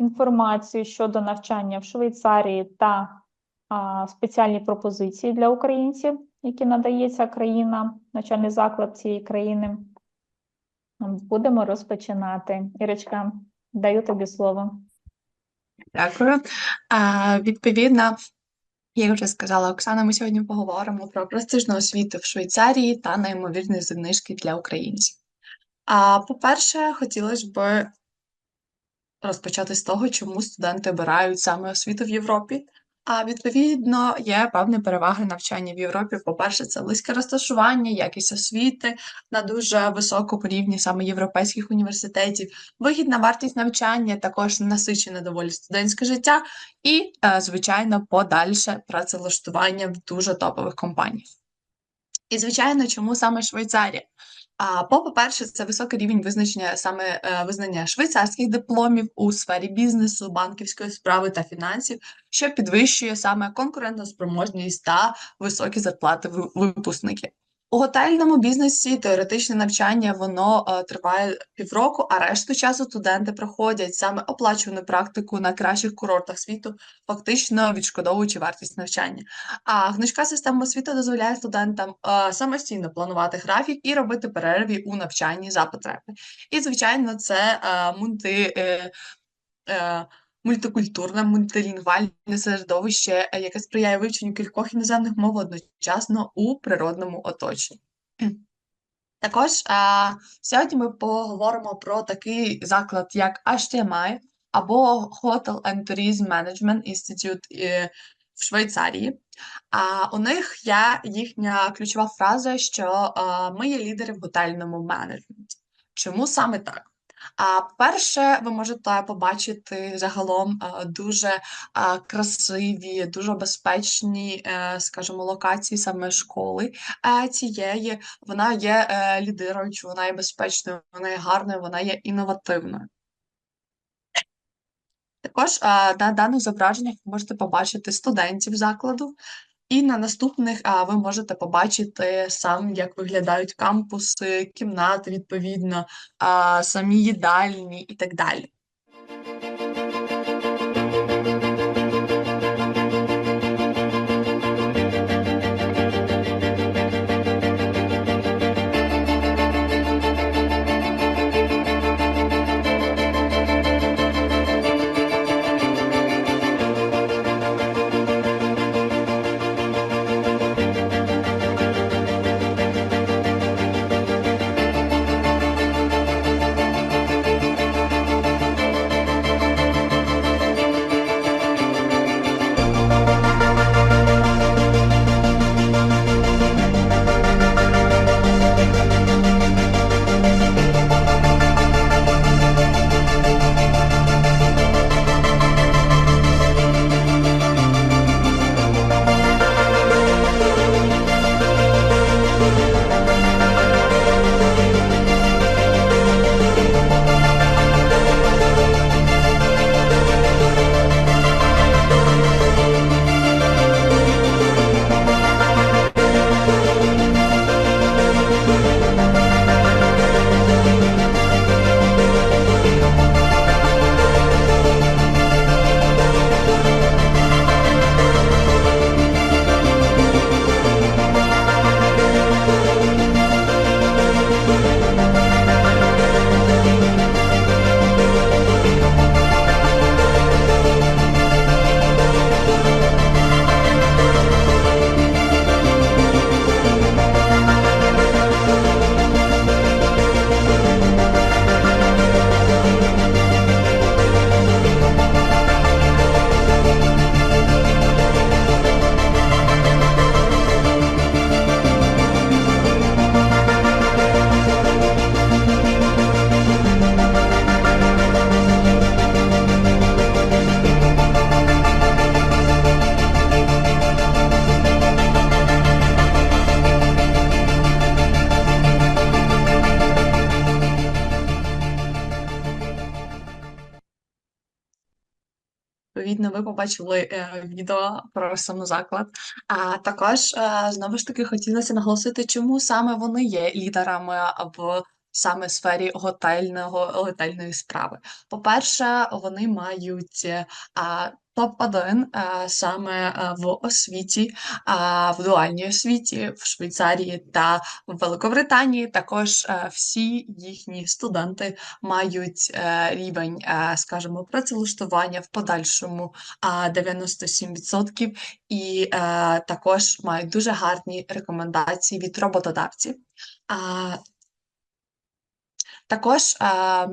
інформацію щодо навчання в Швейцарії та а, спеціальні пропозиції для українців, які надає ця країна, навчальний заклад цієї країни. Будемо розпочинати. Ірочка, даю тобі слово. Дякую. А, відповідно, як вже сказала Оксана, ми сьогодні поговоримо про престижну освіту в Швейцарії та неймовірні знижки для українців. А, по-перше, хотілося б розпочати з того, чому студенти обирають саме освіту в Європі. А відповідно, є певні переваги навчання в Європі. По-перше, це близьке розташування, якість освіти на дуже високому рівні саме європейських університетів, вигідна вартість навчання, також насичене доволі студентське життя, і, е, звичайно, подальше працевлаштування в дуже топових компаніях. І, звичайно, чому саме Швейцарія? По- по-перше, це високий рівень визначення саме е, визнання швейцарських дипломів у сфері бізнесу, банківської справи та фінансів, що підвищує саме конкурентоспроможність та високі зарплати ви- випускників. У готельному бізнесі теоретичне навчання воно е, триває півроку, а решту часу студенти проходять саме оплачувану практику на кращих курортах світу, фактично відшкодовуючи вартість навчання. А гнучка система освіти дозволяє студентам е, самостійно планувати графік і робити перерві у навчанні за потреби. І, звичайно, це е, мульти, е, е, мультикультурне, мультилінгвальне середовище, е, яке сприяє вивченню кількох іноземних мов одночасно у природному оточенні. Також е, сьогодні ми поговоримо про такий заклад, як HTMI або Hotel and Tourism Management Institute е, в Швейцарії. А у них є їхня ключова фраза, що е, ми є лідери в готельному менеджменті. Чому саме так? А перше, ви можете побачити загалом е, дуже е, красиві, дуже безпечні, е, скажімо, локації саме школи цієї. Вона є лідируючою, вона є безпечною, вона є гарною, вона є інновативною. Також на даних зображеннях ви можете побачити студентів закладу, і на наступних а, ви можете побачити сам, як виглядають кампуси, кімнати, відповідно, а, самі їдальні і так далі. Відповідно, ви побачили е, відео про самозаклад. А також е, знову ж таки хотілося наголосити, чому саме вони є лідерами в саме сфері готельного, готельної справи. По-перше, вони мають е, а, топ-1 саме в освіті, в дуальній освіті в Швейцарії та в Великобританії. Також е, всі їхні студенти мають е, рівень, е, скажімо, працевлаштування в подальшому 97% і е, також мають дуже гарні рекомендації від роботодавців. Також е,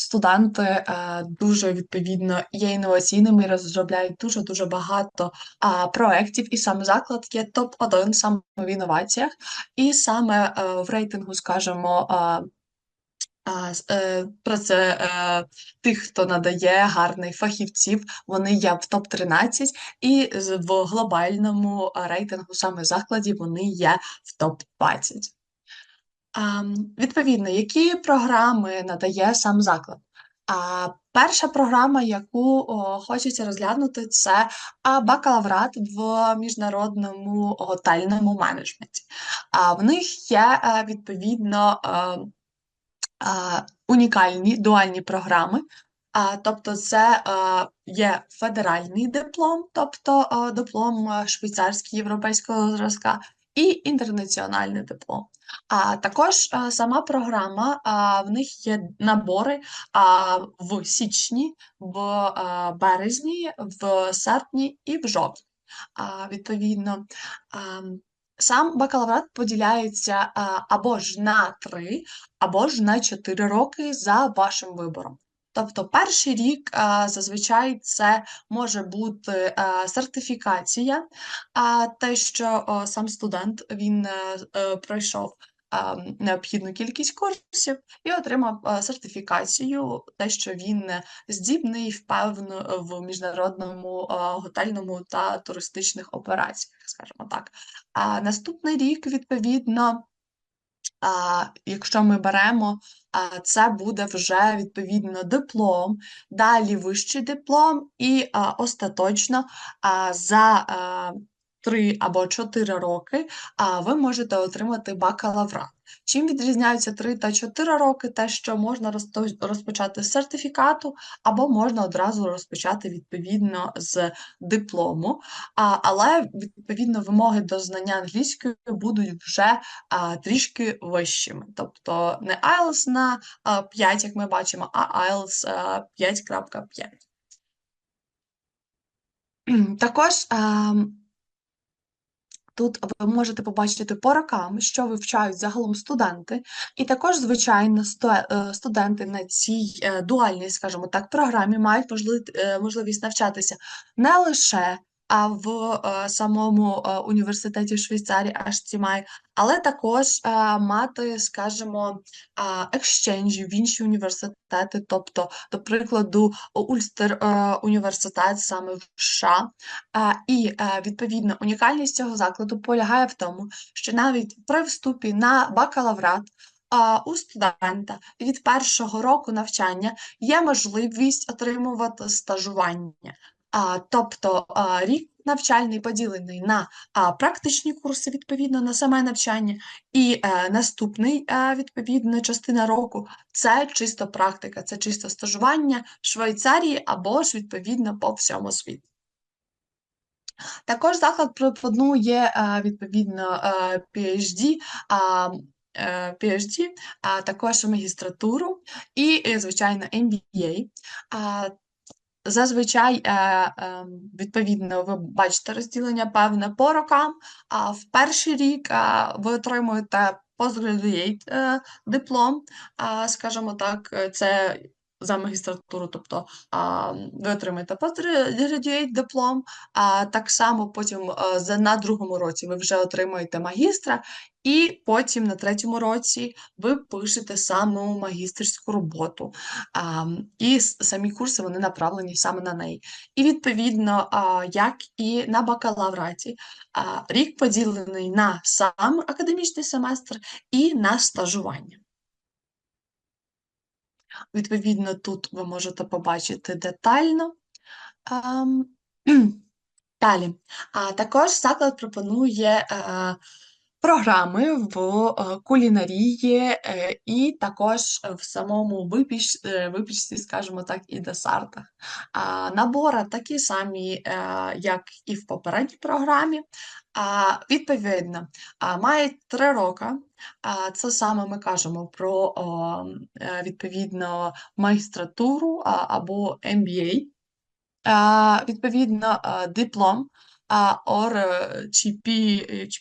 студенти е, дуже відповідно є інноваційними і розробляють дуже дуже багато а, проєктів, і саме заклад є топ-1 саме в інноваціях, і саме е, в рейтингу, скажімо, е, про це тих, хто надає гарних фахівців, вони є в топ-13, і з- в глобальному рейтингу саме закладів вони є в топ-20. А, відповідно, які програми надає сам заклад? А, перша програма, яку хочеться розглянути, це бакалаврат в міжнародному готельному менеджменті. А, в них є е, відповідно е, е, унікальні дуальні програми. А, тобто, це е, є федеральний диплом, тобто е, диплом швейцарський європейського зразка, і інтернаціональний диплом. А також а, сама програма, в них є набори в січні, в а, березні, в серпні і в жовтні. А, відповідно, а, сам бакалаврат поділяється а, або ж на 3, або ж на 4 роки за вашим вибором. Тобто перший рік а, зазвичай це може бути а, сертифікація, а те, що сам студент він е, е, пройшов а, необхідну кількість курсів і отримав е, сертифікацію, те, що він е, здібний впевнено в міжнародному е, готельному та туристичних операціях, скажімо так. А наступний рік, відповідно. А, якщо ми беремо, це буде вже відповідно диплом, далі вищий диплом, і а, остаточно а, за три 3 або 4 роки а, ви можете отримати бакалаврат. Чим відрізняються 3 та 4 роки? Те, що можна розпочати з сертифікату, або можна одразу розпочати відповідно з диплому. Але відповідно вимоги до знання англійської будуть вже трішки вищими. Тобто не IELTS на 5, як ми бачимо, а IELTS 5.5. Також ем, Тут ви можете побачити по рокам, що вивчають загалом студенти, і також, звичайно, е, студенти на цій е, дуальній, скажімо так, програмі мають е, можливість навчатися не лише а в е, самому е, університеті Швейцарії HTMI, але також е, мати, скажімо, а, екшченджі в інші університети, тобто, до прикладу, Ульстер університет саме в США. І відповідно унікальність цього закладу полягає в тому, що навіть при вступі на бакалаврат у студента від першого року навчання є можливість отримувати стажування. Тобто рік навчальний поділений на практичні курси, відповідно на саме навчання, і е, наступний, е, відповідно, частина року це чисто практика, це чисто стажування в Швейцарії або ж відповідно по всьому світу. Також заклад пропонує е, відповідно PhD, PhD, а також магістратуру і, звичайно, MBA. Зазвичай, е, е, відповідно, ви бачите розділення певне по рокам, а в перший рік е, ви отримуєте postgraduate диплом, скажімо так, це за магістратуру, тобто а, ви отримаєте postgraduate диплом, а так само потім е, за, на другому році ви вже отримуєте магістра, і потім на третьому році ви пишете саму магістерську роботу. А, і самі курси вони направлені саме на неї. І відповідно, а, як і на бакалавраті, а, рік поділений на сам академічний семестр і на стажування. Відповідно, тут ви можете побачити детально. Далі. А також заклад пропонує е, програми в е, кулінарії е, і також в самому випіч, випічці, скажімо так, і десертах. А, Набори такі самі, як і в попередній програмі. А, Відповідно, має три роки. Це саме ми кажемо про е, відповідно магістратуру або MBA. Відповідно, а, диплом or е, чи,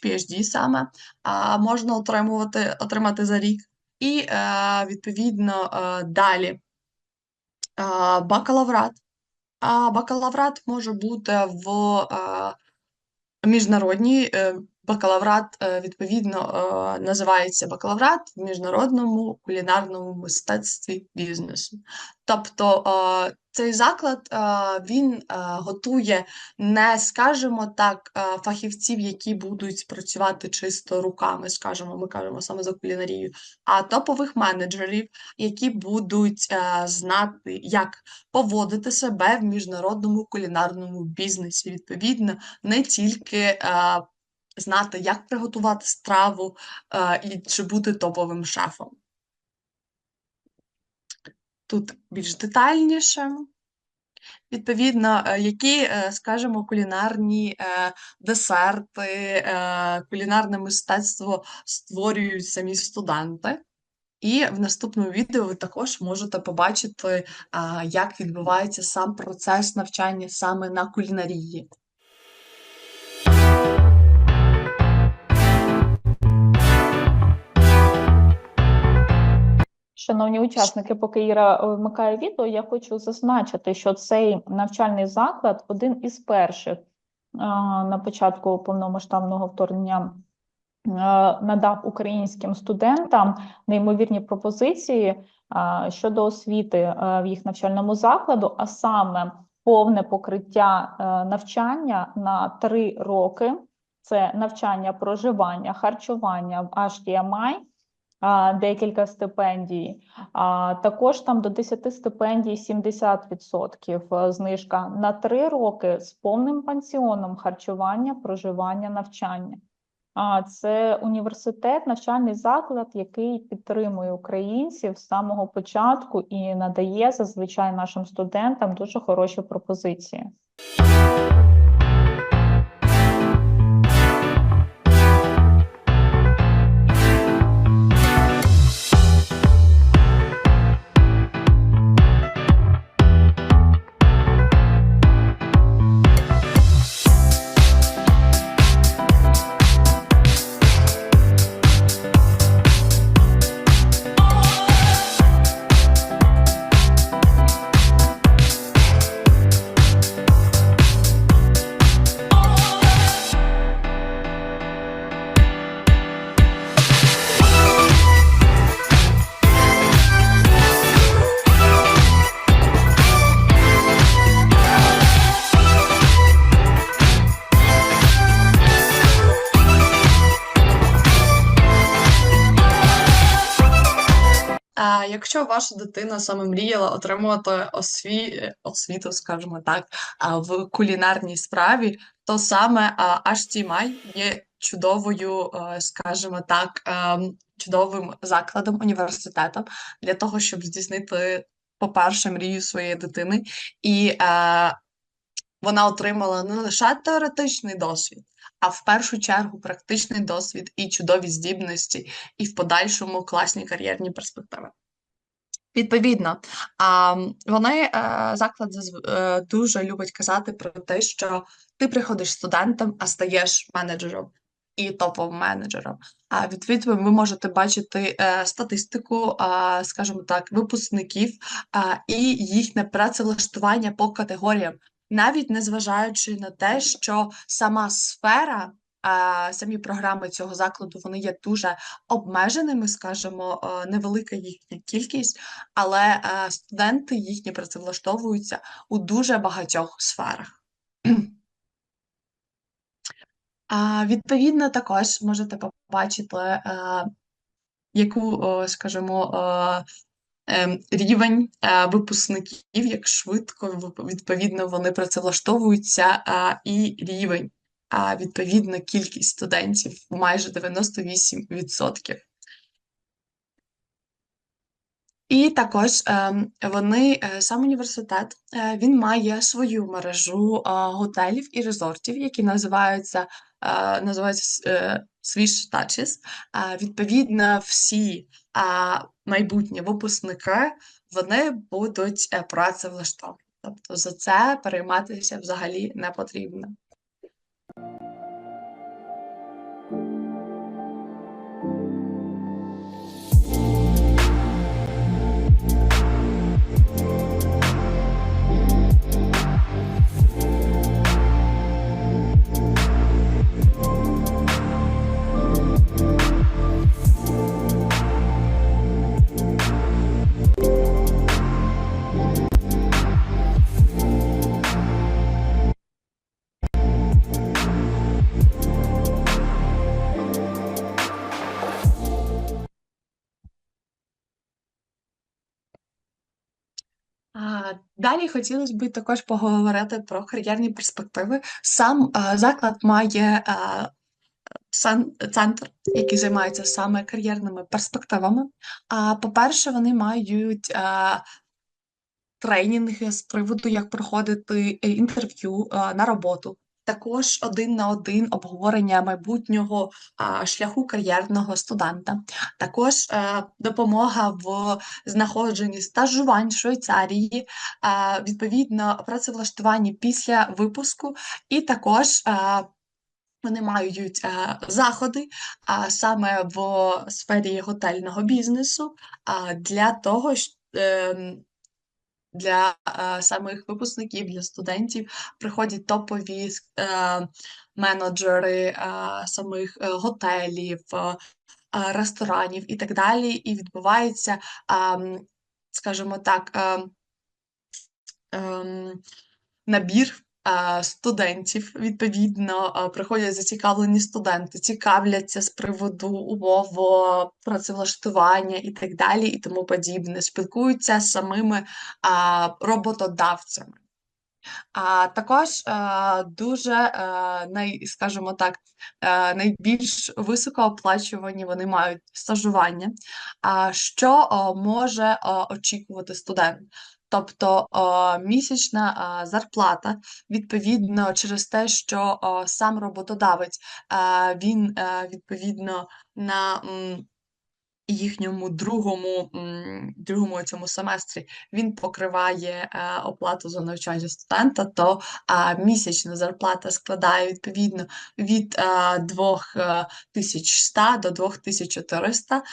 PhD саме можна отримувати, отримати за рік. І е, відповідно е, далі бакалаврат. А бакалаврат може бути в е, міжнародній е, бакалаврат, е, відповідно, е, називається бакалаврат в міжнародному кулінарному мистецтві бізнесу. Тобто е, цей заклад він готує не, скажімо так, фахівців, які будуть працювати чисто руками, скажімо, ми кажемо саме за кулінарію, а топових менеджерів, які будуть знати, як поводити себе в міжнародному кулінарному бізнесі. Відповідно, не тільки знати, як приготувати страву е, і чи бути топовим шефом. Тут більш детальніше. Відповідно, е, які, е, скажімо, кулінарні десерти, кулінарне мистецтво створюють самі студенти. І в наступному відео ви також можете побачити, як відбувається сам процес навчання саме на кулінарії. Шановні учасники, поки Іра е, вмикає відео, я хочу зазначити, що цей навчальний заклад один із перших а, на початку повномасштабного вторгнення е, надав українським студентам неймовірні пропозиції щодо освіти е, в їх навчальному закладу, а саме повне покриття е, навчання на три роки. Це навчання, проживання, харчування в HTMI, а, декілька стипендій. Також там до 10 стипендій 70% знижка на 3 роки з повним пансіоном харчування, проживання, навчання. Це університет, навчальний заклад, який підтримує українців з самого початку і надає зазвичай нашим студентам дуже хороші пропозиції. Якщо ваша дитина саме мріяла отримувати осві... освіту, скажімо так, в кулінарній справі, то саме HTMI є чудовою, е, скажімо так, ем, чудовим закладом, університетом для того, щоб здійснити, по-перше, мрію своєї дитини, і е, вона отримала не лише теоретичний досвід, а в першу чергу практичний досвід і чудові здібності, і в подальшому класні кар'єрні перспективи. Відповідно, а, вони е, заклад е, дуже любить казати про те, що ти приходиш студентом, а стаєш менеджером і топовим менеджером. А відповідно, ви можете бачити е, статистику, скажімо так, випускників і їхнє працевлаштування по категоріям, навіть незважаючи на те, що сама сфера. Самі програми цього закладу вони є дуже обмеженими, скажімо, е, невелика їхня кількість, але е, студенти їхні працевлаштовуються у дуже багатьох сферах. А, Відповідно, також можете побачити, е, яку, скажімо, ем, рівень випускників, як швидко відповідно вони працевлаштовуються, і рівень а відповідно кількість студентів майже 98%. І також ем, вони, е, сам університет, е, він має свою мережу е, готелів і резортів, які називаються, називаються Swiss Touches. Відповідно, всі майбутні випускники вони будуть працевлаштовані. Тобто за це перейматися взагалі не потрібно. Thank you. Далі хотілося б також поговорити про кар'єрні перспективи. Сам а, заклад має сан- центр, який займається саме кар'єрними перспективами. А по-перше, вони мають а, тренінги з приводу, як проходити е, інтерв'ю на роботу. Також один на один обговорення майбутнього а, шляху кар'єрного студента. Також е, допомога в знаходженні стажувань в Швейцарії, а, відповідно працевлаштуванні після випуску, і також е, вони мають е, заходи а, саме в сфері готельного бізнесу а, для того, щ- ем, для е, самих випускників, для студентів приходять топові е, менеджери е, самих е, готелів, е, ресторанів і так далі. І відбувається, е, скажімо так, е, е, набір студентів. Відповідно, е, приходять зацікавлені студенти, цікавляться з приводу умов е, працевлаштування і так далі, і тому подібне, спілкуються з самими е, роботодавцями. А також е, дуже, е, скажімо так, е, найбільш високооплачувані вони мають стажування, а що може очікувати студент. Тобто місячна зарплата, відповідно, через те, що сам роботодавець він е, відповідно на їхньому другому, другому цьому семестрі він покриває е, оплату за навчання студента, то місячна зарплата складає відповідно від е, 2100 до 2400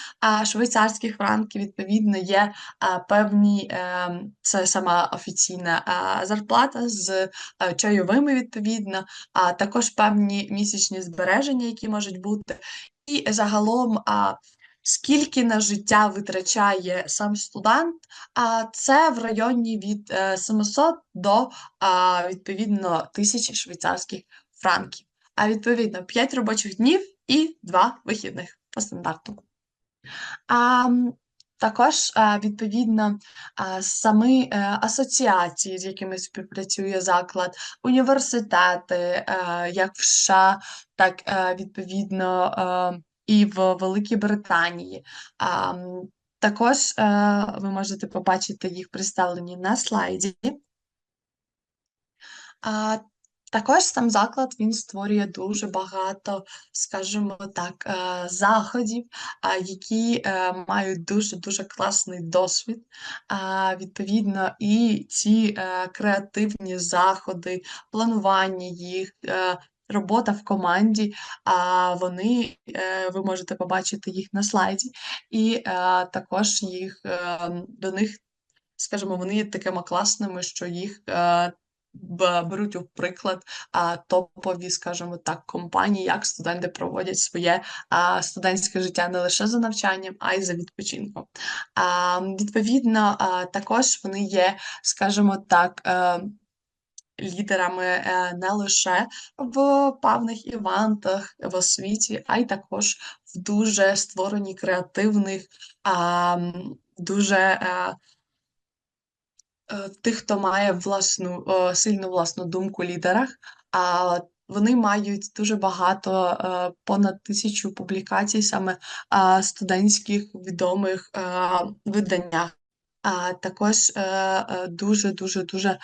швейцарських франків. Відповідно, є певні, е, це сама офіційна зарплата з е, чайовими, відповідно, а також певні місячні збереження, які можуть бути. І загалом а, скільки на життя витрачає сам студент, а це в районі від е, 700 до відповідно 1000 швейцарських франків. А відповідно 5 робочих днів і 2 вихідних по стандарту. А, також, відповідно, самі е, асоціації, з якими співпрацює заклад, університети, е, як в США, так е, відповідно е, і в Великій Британії. Також е, ви можете побачити їх представлені на слайді. Також сам заклад він створює дуже багато, скажімо так, е, заходів, які е, мають дуже-дуже класний досвід. Відповідно, і ці креативні заходи, планування їх, робота в команді, а вони, е, ви можете побачити їх на слайді, і е, також їх е, до них скажімо, вони є такими класними, що їх беруть у приклад топові, скажімо так, компанії, як студенти проводять своє студентське життя не лише за навчанням, а й за відпочинком. А, відповідно, також вони є, скажімо так, лідерами е, не лише в певних івентах в освіті, а й також в дуже створенні креативних, дуже е, е, тих, хто має власну, сильну власну думку лідерах, а вони мають дуже багато, понад тисячу публікацій саме студентських відомих виданнях. Також е, е, дуже дуже дуже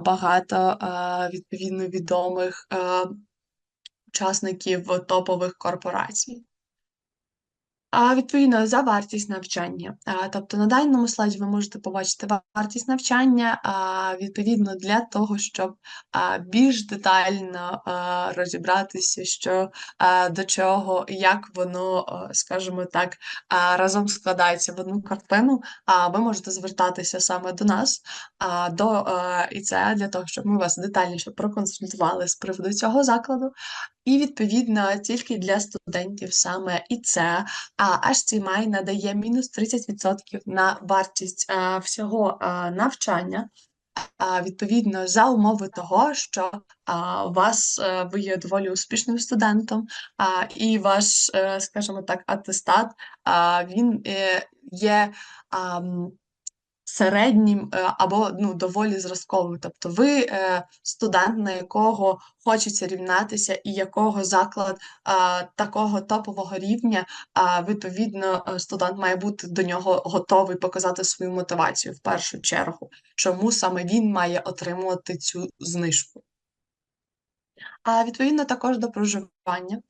багато е, відповідно відомих учасників топових корпорацій. Відповідно за вартість навчання. Тобто на даному слайді ви можете побачити вартість навчання, відповідно для того, щоб більш детально розібратися, що до чого, як воно, скажімо так, разом складається в одну картину. А ви можете звертатися саме до нас, до а, ІЦЕ, для того, щоб ми вас детальніше проконсультували з приводу цього закладу. І відповідно тільки для студентів саме ІЦЕ а HTMI надає мінус 30% на вартість а, всього а, навчання. Відповідно, за умови того, що вас е, ви є доволі успішним студентом, а, і ваш, е, скажімо так, атестат він е, є середнім е, або ну, доволі зразковим. Тобто ви е, студент, на якого хочеться рівнятися, і якого заклад такого топового рівня, відповідно, е, студент має бути до нього готовий показати свою мотивацію в першу чергу, чому саме він має отримувати цю знижку. А відповідно також до проживання.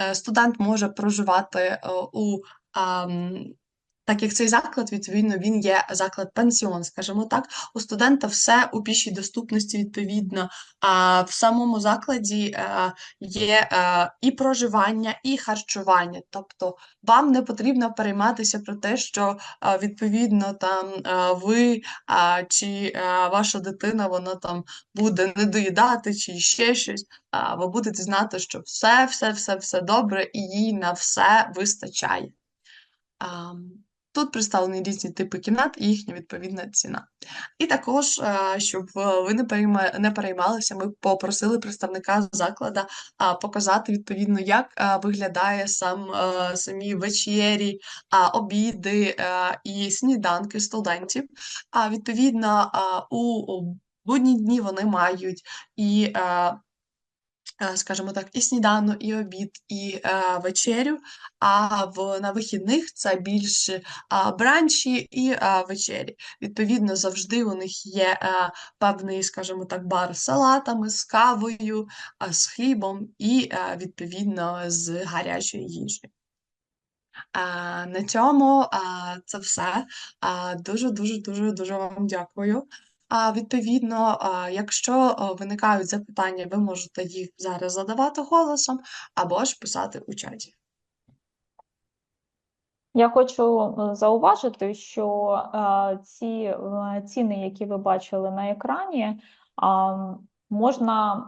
Е, студент може проживати е, у так як цей заклад, відповідно, він є заклад пенсіон, скажімо так, у студента все у пішій доступності, відповідно. А в самому закладі е, є е, і проживання, і харчування. Тобто вам не потрібно перейматися про те, що е, відповідно там ви чи ваша дитина вона там буде не доїдати, чи ще щось. Ви будете знати, що все, все, все, все добре, і їй на все вистачає. Тут представлені різні типи кімнат і їхня відповідна ціна. І також, е, щоб е, ви не переймалися, ми попросили представника закладу показати відповідно, як е, виглядає сам самі вечері, обіди і сніданки студентів. А відповідно, у будні дні вони мають і скажімо так, і сніданок, і обід, і е, вечерю. А в на вихідних це більше бранчі і а, вечері. Відповідно, завжди у них є е, певний, скажімо так, бар з салатами, з кавою, з хлібом і е, відповідно з гарячою їжею. На цьому це все. Дуже дуже дуже дуже вам дякую. А, відповідно, якщо виникають запитання, ви можете їх зараз задавати голосом або ж писати у чаті. Я хочу е, зауважити, що е, ці ціни, які ви бачили на екрані, можна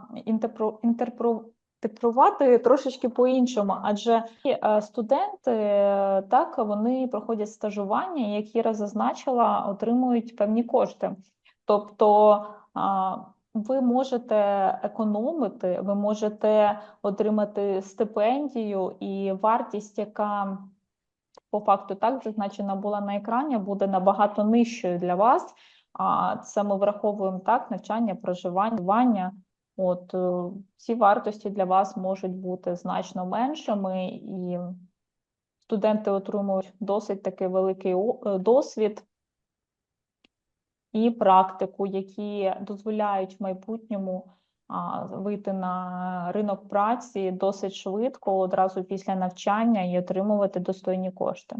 інтерпретувати трошечки по-іншому, адже е, студенти так вони проходять стажування, які я зазначила, отримують певні кошти. Тобто ви можете економити, ви можете отримати стипендію і вартість, яка по факту так зазначена була на екрані, буде набагато нижчою для вас. А це ми враховуємо так, навчання, проживання. От е, ці вартості для вас можуть бути значно меншими, і студенти отримують досить такий великий е, досвід і практику, які дозволяють в майбутньому вийти на ринок праці досить швидко, одразу після навчання і отримувати достойні кошти.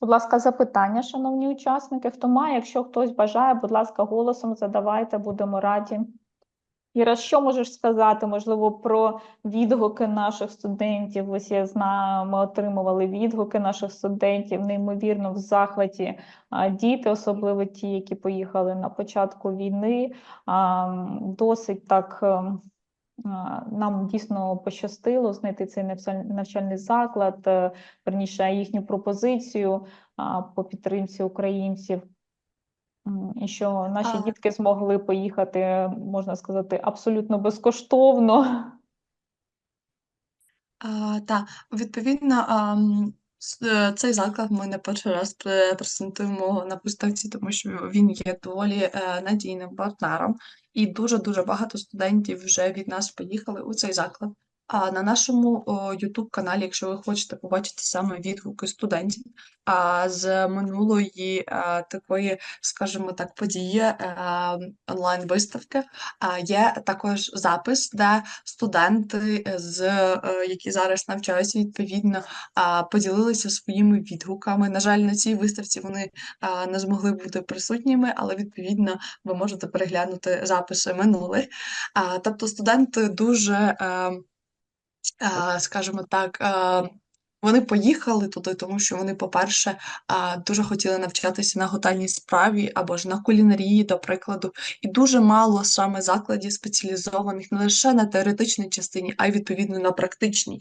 Будь ласка, запитання, шановні учасники. Хто має, якщо хтось бажає, будь ласка, голосом задавайте, будемо раді. Іра, що можеш сказати, можливо, про відгуки наших студентів? Ось я знаю, ми отримували відгуки наших студентів, неймовірно в захваті. Діти, особливо ті, які поїхали на початку війни, досить так. ем, Нам дійсно пощастило знайти цей навчаль- навчальний заклад, е, верніше їхню пропозицію по підтримці українців. І що наші А. дітки змогли поїхати, можна сказати, абсолютно безкоштовно. А, та, відповідно, С- е, Цей заклад ми не перший раз презентуємо на виставці, тому що він є доволі е, надійним партнером, і дуже-дуже багато студентів вже від нас поїхали у цей заклад. А на нашому youtube каналі, якщо ви хочете побачити саме відгуки студентів а, з минулої е, такої, скажімо так, події е, онлайн-виставки, а, є також запис, де студенти, з, е, які зараз навчаються, відповідно, поділилися своїми відгуками. На жаль, на цій виставці вони не змогли бути присутніми, але відповідно ви можете переглянути записи минулих. Тобто студенти дуже, е, е, скажімо так, е, вони поїхали туди, тому що вони, по-перше, а, дуже хотіли навчатися на готельній справі або ж на кулінарії, до прикладу, і дуже мало саме закладів спеціалізованих не лише на теоретичній частині, а й відповідно на практичній.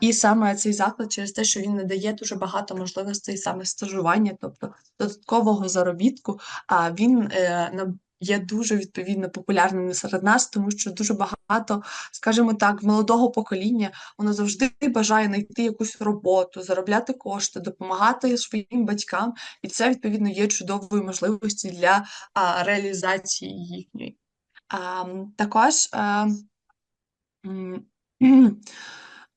І саме цей заклад через те, що він надає дуже багато можливостей саме стажування, тобто додаткового заробітку, він е, на- є дуже відповідно популярним серед нас, тому що дуже багато, скажімо так, молодого покоління воно завжди бажає знайти якусь роботу, заробляти кошти, допомагати своїм батькам, і це відповідно є чудовою можливістю для а, реалізації їхньої. А, також а, м,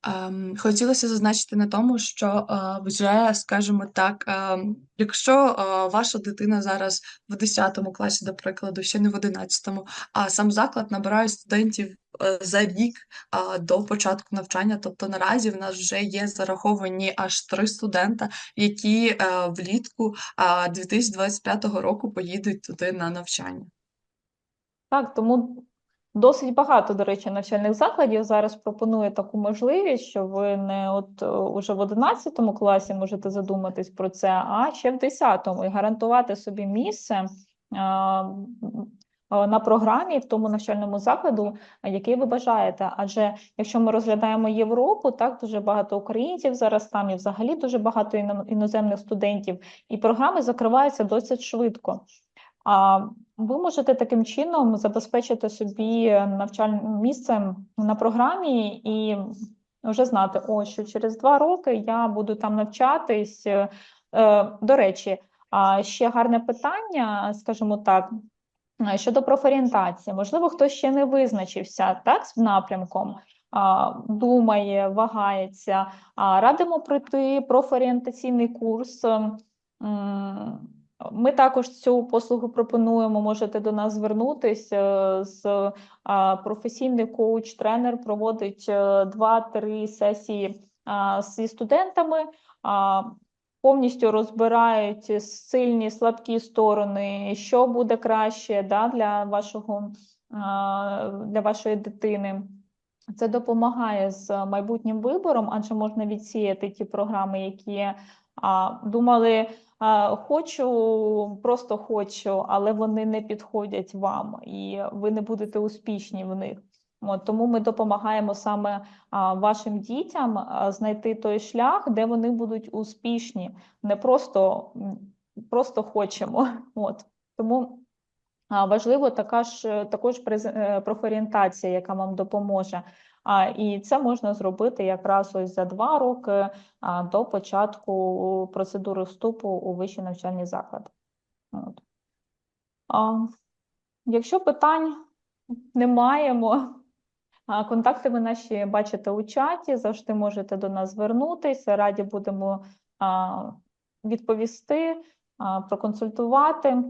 ем, хотілося зазначити на тому, що а, вже, скажімо так, а, якщо а, ваша дитина зараз в 10 класі, до прикладу, ще не в 11, а сам заклад набирає студентів е, за рік а, до початку навчання. Тобто наразі в нас вже є зараховані аж три студента, які е, влітку а, 2025 року поїдуть туди на навчання. Так, тому досить багато, до речі, навчальних закладів зараз пропонує таку можливість, що ви не от е, уже в 11 класі можете задуматись про це, а ще в 10-му і гарантувати собі місце а, на програмі в тому навчальному закладу, який ви бажаєте. Адже якщо ми розглядаємо Європу, так дуже багато українців зараз там і взагалі дуже багато іноземних студентів, і програми закриваються досить швидко. А ви можете таким чином забезпечити собі навчальне місце на програмі і вже знати, о, що через два роки я буду там навчатись. Е, До речі, ще гарне питання, скажімо так, щодо профорієнтації. Можливо, хтось ще не визначився так з напрямком, думає, вагається. Радимо пройти профорієнтаційний курс. Ми також цю послугу пропонуємо. Можете до нас звернутися з а, професійний коуч-тренер проводить е, два-три сесії зі студентами. Повністю розбирають сильні, слабкі сторони, що буде краще да, для вашого для вашої дитини. Це допомагає з майбутнім вибором, адже можна відсіяти ті програми, які думали, хочу, просто хочу, але вони не підходять вам, і ви не будете успішні в них. От, тому ми допомагаємо саме вашим дітям знайти той шлях, де вони будуть успішні, не просто, просто хочемо. От. Тому важливо така ж, також е, профорієнтація, яка вам допоможе. І це можна зробити якраз ось за два роки до початку процедури вступу у вищий навчальний заклад. От. Якщо питань не маємо, контакти ви наші бачите у чаті, завжди можете до нас звернутися. Раді будемо відповісти, проконсультувати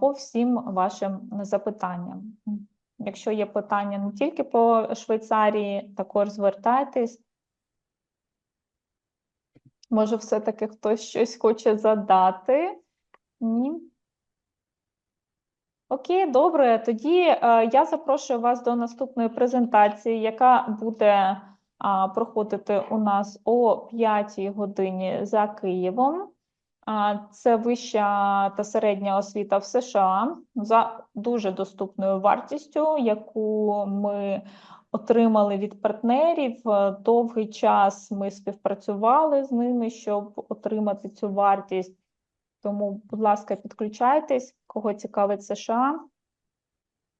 по всім вашим запитанням. Якщо є питання не тільки по Швейцарії, також звертайтесь. Може, все-таки хтось щось хоче задати? Ні? Окей, добре. Тоді е, я запрошую вас до наступної презентації, яка буде проходити у нас о 5 годині за Києвом. Це вища та середня освіта в США за дуже доступною вартістю, яку ми отримали від партнерів. Довгий час ми співпрацювали з ними, щоб отримати цю вартість. Тому, будь ласка, підключайтесь, кого цікавить США.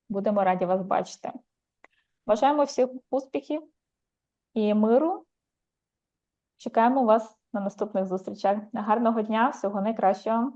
Будемо раді вас бачити. Бажаємо всіх успіхів і миру. Чекаємо вас на наступних зустрічах. Гарного дня, всього найкращого.